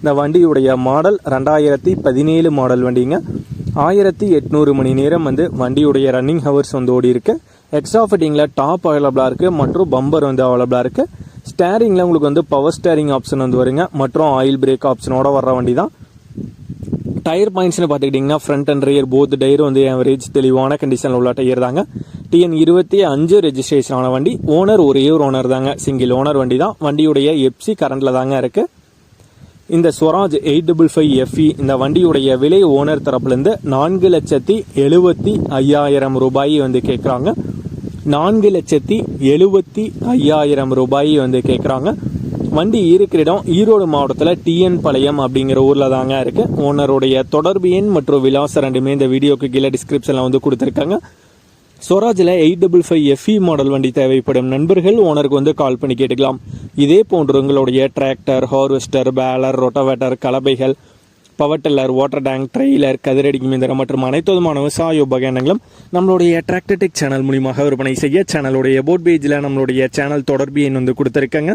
இந்த வண்டியுடைய மாடல் ரெண்டாயிரத்தி பதினேழு மாடல் வண்டிங்க. ஆயிரத்தி எட்நூறு மணி நேரம் வந்து வண்டியுடைய ரன்னிங் ஹவர்ஸ் வந்து ஓடி இருக்கு. எக்ஸ்ட்ரா ஃபிட்டிங்கில் டாப் அவைலபிளாக இருக்குது மற்றும் பம்பர் வந்து அவைலபிளாக இருக்குது ஸ்டேரிங்கில் உங்களுக்கு வந்து பவர் ஸ்டேரிங் ஆப்ஷன் வந்து வருங்க. மற்றும் ஆயில் பிரேக் ஆப்ஷனோட வர்ற வண்டி தான் டயர் பாயிண்ட்ஸ்னு பார்த்துக்கிட்டிங்கன்னா front and rear both tyre வந்து ஆவரேஜ் தெளிவான கண்டிஷனில் உள்ள டயர் தாங்க. டிஎன் இருபத்தி அஞ்சு ரெஜிஸ்ட்ரேஷன் ஆன வண்டி. ஓனர் ஒரே ஒரு ஓனர் தாங்க. சிங்கிள் ஓனர் வண்டி தான் வண்டியுடைய எப்சி கரண்டில் தாங்க இருக்குது இந்த Swaraj eight double five FE இந்த வண்டியுடைய விலை ஓனர் தரப்புலேருந்து நான்கு லட்சத்தி எழுபத்தி ஐயாயிரம் ரூபாய் வந்து கேட்குறாங்க. நான்கு லட்சத்தி எழுபத்தி ஐயாயிரம் ரூபாய் வந்து கேட்குறாங்க. வண்டி இருக்கிற இடம் ஈரோடு மாவட்டத்தில் டிஎன் பாளையம் அப்படிங்கிற ஊரில் தாங்க இருக்குது ஓனருடைய தொடர்பு எண் மற்றும் விலாசம் ரெண்டுமே இந்த வீடியோக்கு கீழே டிஸ்கிரிப்ஷனில் வந்து கொடுத்துருக்காங்க. ஸ்வராஜில் eight double five FE model வண்டி தேவைப்படும் நண்பர்கள் ஓனருக்கு வந்து கால் பண்ணி கேட்டுக்கலாம். இதே போன்று உங்களுடைய tractor harvester baler rotavator கலபைகள் power tiller water tank trailer கதிரடி மிந்திரம் மற்றும் அனைத்து விதமான விவசாய உபகரணங்களும் நம்மளுடைய டிராக்டர்டெக் சேனல் மூலியமாக விற்பனை செய்ய சேனலுடைய போட் பேஜில் நம்மளுடைய சேனல் தொடர்பு எண் வந்து கொடுத்துருக்காங்க.